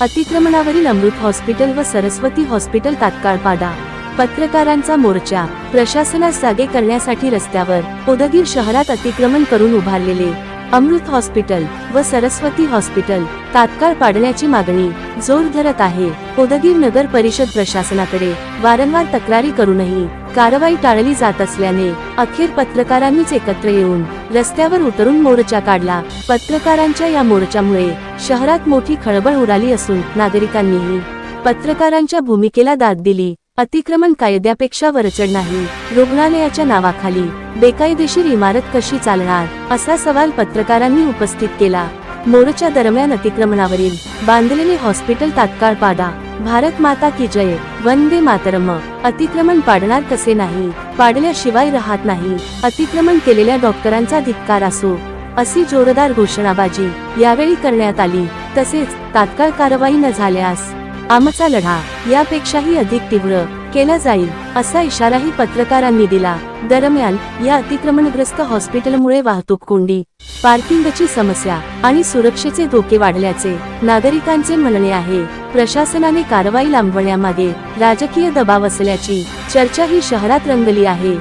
अतिक्रमणावरील अमृत hospital व Saraswati hospital तात्काळ पाडा. पत्रकारांचा मोर्चा प्रशासनास जागे करण्यासाठी रस्त्यावर उदगीर शहरात अतिक्रमण करून उभारलेले. अमृत हॉस्पिटल व सरस्वती हॉस्पिटल तात्काळ पाडण्याची मागणी जोर धरत आहे. उदगीर नगर परिषद प्रशासनाकडे वारंवार तक्रारी करूनही कारवाई टाळली जात असल्याने अखेर पत्रकारांनीच एकत्र येऊन रस्त्यावर उतरून मोर्चा काढला. पत्रकारांच्या या मोर्चामुळे शहरात मोठी खळबळ उडाली असून नागरिकांनीही पत्रकारांच्या भूमिकेला दाद दिली. अतिक्रमण कायद्यापेक्षा वरचढ नाही. रुग्णालयाच्या नावाखाली बेकायदेशीर इमारत कशी चालणार? असा सवाल पत्रकारांनी उपस्थित केला. मोर्चा दरम्यान अतिक्रमणावरील बांधलेले हॉस्पिटल तात्काळ पाडा. भारत माता की जय. वंदे मातरम. अतिक्रमण पाडणार कसे नाही? पाडल्याशिवाय राहत नाही. अतिक्रमण केलेल्या डॉक्टरांचा धिक्कार असो. अशी जोरदार घोषणाबाजी यावेळी करण्यात आली. तसेच तात्काळ कारवाई न झाल्यास आमचा लढा यापेक्षाही अधिक तीव्र केला जाईल असा इशाराही पत्रकारांनी दिला. दरम्यान या अतिक्रमणग्रस्त हॉस्पिटलमुळे वाहतूक कोंडी पार्किंगची समस्या आणि सुरक्षेचे धोके वाढल्याचे नागरिकांचे म्हणणे आहे. प्रशासनाने कारवाई लांबवण्यामागे राजकीय दबाव असल्याची चर्चा ही शहरात रंगली आहे.